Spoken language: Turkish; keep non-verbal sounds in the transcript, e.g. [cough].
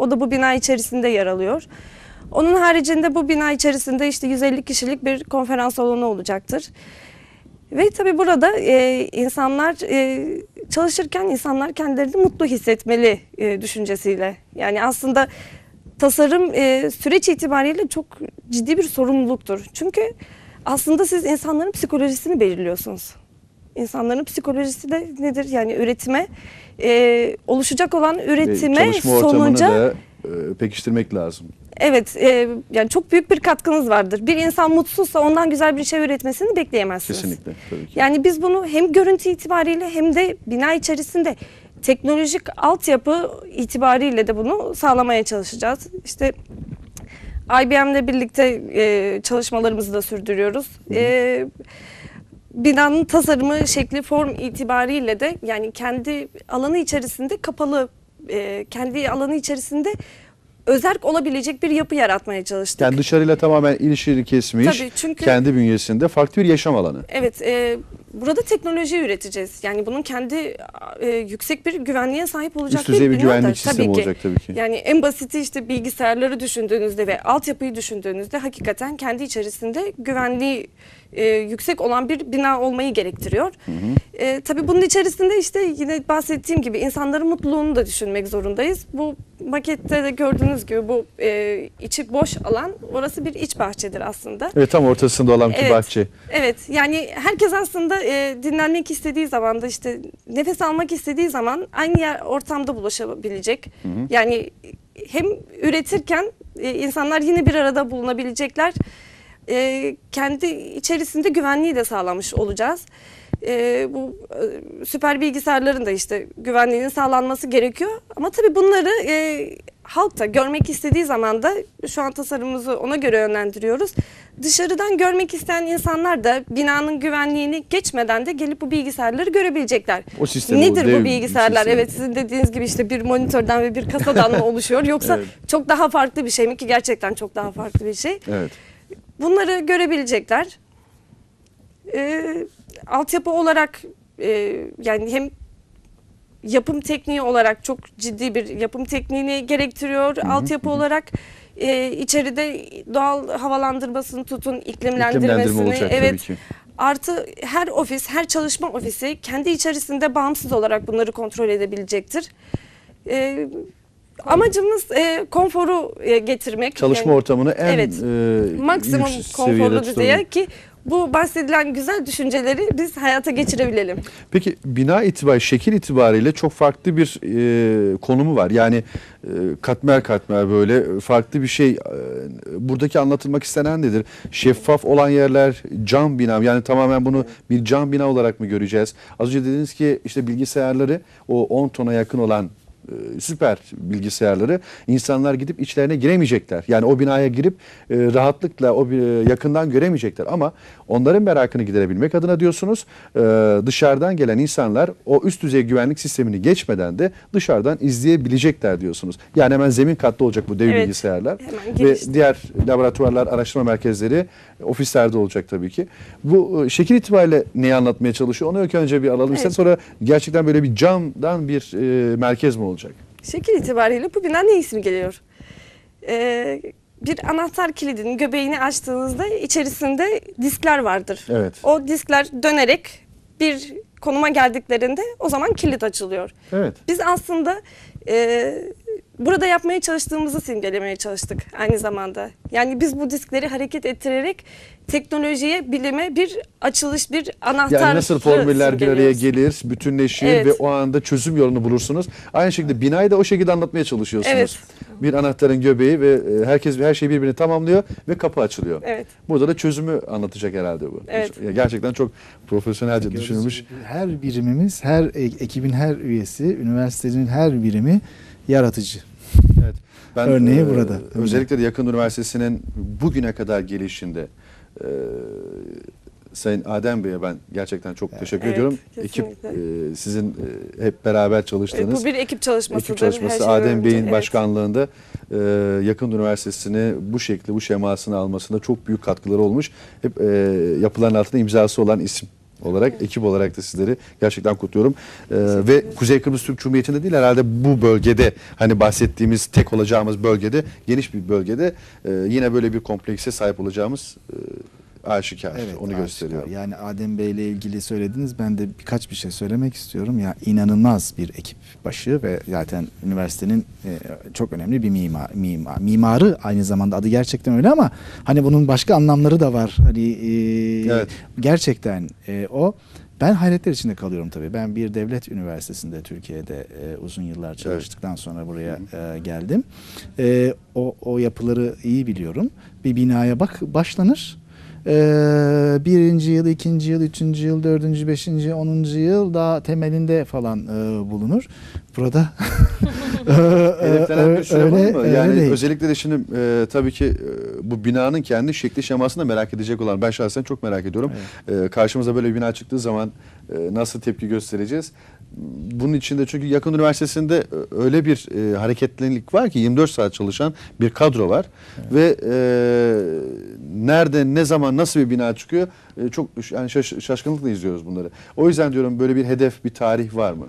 O da bu bina içerisinde yer alıyor. Onun haricinde bu bina içerisinde işte 150 kişilik bir konferans salonu olacaktır. Ve tabii burada e, insanlar e, çalışırken insanlar kendilerini mutlu hissetmeli e, düşüncesiyle. Yani aslında tasarım e, süreç itibariyle çok ciddi bir sorumluluktur. Çünkü aslında siz insanların psikolojisini belirliyorsunuz. İnsanların psikolojisi de nedir? Yani üretime, e, oluşacak olan üretime, çalışma ortamını sonuca da e, pekiştirmek lazım. Evet, e, yani çok büyük bir katkınız vardır. Bir insan mutsuzsa ondan güzel bir şey üretmesini bekleyemezsiniz. Kesinlikle. Tabii ki. Yani biz bunu hem görüntü itibariyle hem de bina içerisinde teknolojik altyapı itibariyle de bunu sağlamaya çalışacağız. İşte IBM'le birlikte e, çalışmalarımızı da sürdürüyoruz. E, binanın tasarımı, şekli, form itibariyle de yani kendi alanı içerisinde kapalı, e, kendi alanı içerisinde özerk olabilecek bir yapı yaratmaya çalıştık. Yani dışarıyla tamamen ilişkili kesmiş, Tabii, çünkü- kendi bünyesinde farklı bir yaşam alanı. Evet, e, burada teknoloji üreteceğiz. Yani bunun kendi e, yüksek bir güvenliğe sahip olacak Üst bir bina güvenlik da sistemi tabii ki. olacak tabii ki. Yani en basiti işte bilgisayarları düşündüğünüzde ve altyapıyı düşündüğünüzde hakikaten kendi içerisinde güvenliği e, yüksek olan bir bina olmayı gerektiriyor. E, tabii bunun içerisinde işte yine bahsettiğim gibi insanların mutluluğunu da düşünmek zorundayız. Bu makette de gördüğünüz gibi bu e, içi boş alan orası bir iç bahçedir aslında. Evet tam ortasında olan bir Evet. bahçe. Evet yani herkes aslında e, dinlenmek istediği zaman da işte nefes almak istediği zaman aynı yer ortamda buluşabilecek. Yani hem üretirken e, insanlar yine bir arada bulunabilecekler. E, kendi içerisinde güvenliği de sağlamış olacağız. E, bu e, süper bilgisayarların da işte güvenliğinin sağlanması gerekiyor. Ama tabii bunları e, halk da görmek istediği zaman da şu an tasarımımızı ona göre yönlendiriyoruz. Dışarıdan görmek isteyen insanlar da binanın güvenliğini geçmeden de gelip bu bilgisayarları görebilecekler. O sistemi, Nedir dev bu bilgisayarlar? sistemi. Evet sizin dediğiniz gibi işte bir monitörden ve bir kasadan mı [laughs] oluşuyor yoksa Evet. çok daha farklı bir şey mi ki gerçekten çok daha farklı bir şey. Evet. Bunları görebilecekler. Ee, altyapı olarak e, yani hem yapım tekniği olarak çok ciddi bir yapım tekniğini gerektiriyor. Altyapı olarak e, içeride doğal havalandırmasını tutun iklimlendirmesini. İklimlendirme olacak evet. Artı her ofis, her çalışma ofisi kendi içerisinde bağımsız olarak bunları kontrol edebilecektir. Ee, amacımız e, konforu e, getirmek. Çalışma Yani- ortamını en Evet. e, maksimum konforlu düzeye ki bu bahsedilen güzel düşünceleri biz hayata geçirebilelim. Peki bina itibariyle, şekil itibariyle çok farklı bir e, konumu var. Yani e, katmer katmer böyle farklı bir şey. E, buradaki anlatılmak istenen nedir? Şeffaf olan yerler, cam bina. Yani tamamen bunu bir cam bina olarak mı göreceğiz? Az önce dediniz ki işte bilgisayarları o 10 tona yakın olan süper bilgisayarları insanlar gidip içlerine giremeyecekler. Yani o binaya girip e, rahatlıkla o bir- yakından göremeyecekler ama onların merakını giderebilmek adına diyorsunuz e, dışarıdan gelen insanlar o üst düzey güvenlik sistemini geçmeden de dışarıdan izleyebilecekler diyorsunuz. Yani hemen zemin katta olacak bu dev Evet, bilgisayarlar ve diğer laboratuvarlar, araştırma merkezleri ofislerde olacak tabii ki. Bu e, şekil itibariyle neyi anlatmaya çalışıyor? Onu önce bir alalım. Evet. Sonra gerçekten böyle bir camdan bir e, merkez mi olacak? Şekil itibariyle bu bina ne ismi geliyor? Ee, bir anahtar kilidinin göbeğini açtığınızda içerisinde diskler vardır. Evet. O diskler dönerek bir konuma geldiklerinde o zaman kilit açılıyor. Evet. Biz aslında e, burada yapmaya çalıştığımızı simgelemeye çalıştık aynı zamanda. Yani biz bu diskleri hareket ettirerek teknolojiye, bilime bir açılış, bir anahtar Yani nasıl formüller bir araya gelir, bütünleşir Evet. ve o anda çözüm yolunu bulursunuz. Aynı şekilde binayı da o şekilde anlatmaya çalışıyorsunuz. Evet. Bir anahtarın göbeği ve e, herkes her şey birbirini tamamlıyor ve kapı açılıyor. Evet. Burada da çözümü anlatacak herhalde bu. Evet. Gerçekten çok profesyonelce Gördüğünüz düşünülmüş. Her birimimiz, her e- ekibin her üyesi, üniversitenin her birimi yaratıcı. Evet. Ben Örneği e, burada. Özellikle de Yakın Üniversitesi'nin bugüne kadar gelişinde e, Sayın Adem Bey'e ben gerçekten çok teşekkür Evet, ediyorum. Ekip kesinlikle. e, sizin e, hep beraber E, çalıştığınız Bu bir ekip çalışmasıdır. ekip çalışması her şeyden Adem. Bey'in Evet. başkanlığında e, Yakın Üniversitesi'ni bu şekli, bu şemasını almasında çok büyük katkıları olmuş. Hep e, yapıların altında imzası olan isim. Olarak, ekip olarak da sizleri gerçekten kutluyorum. Ee, ve Kuzey Kıbrıs Türk Cumhuriyeti'nde değil herhalde bu bölgede hani bahsettiğimiz tek olacağımız bölgede geniş bir bölgede e, yine böyle bir komplekse sahip olacağımız e, aşikar. Onu aşikar. gösteriyor. Yani Adem Bey ile ilgili söylediniz. Ben de birkaç bir şey söylemek istiyorum. Ya inanılmaz bir ekip başı ve zaten üniversitenin e, çok önemli bir mimar, mimar mimarı aynı zamanda adı gerçekten öyle ama hani bunun başka anlamları da var. Hani e, Evet. gerçekten e, o ben hayretler içinde kalıyorum tabii. Ben bir devlet üniversitesinde Türkiye'de e, uzun yıllar çalıştıktan sonra buraya e, geldim. E, o, o yapıları iyi biliyorum. Bir binaya bak başlanır. Ee, birinci yıl, ikinci yıl, üçüncü yıl, dördüncü, beşinci, onuncu yıl daha temelinde falan e, bulunur. Burada Hedeflenen bir süre var mı? öyle Yani değil. özellikle de şimdi e, tabii ki e, bu binanın kendi şekli şemasını da merak edecek olan ben şahsen çok merak ediyorum. E, karşımıza böyle bir bina çıktığı zaman e, nasıl tepki göstereceğiz? Bunun içinde çünkü yakın üniversitesinde öyle bir e, hareketlilik var ki 24 saat çalışan bir kadro var ve e, nerede ne zaman nasıl bir bina çıkıyor e, çok yani şaş- şaşkınlıkla izliyoruz bunları. O yüzden diyorum böyle bir hedef bir tarih var mı?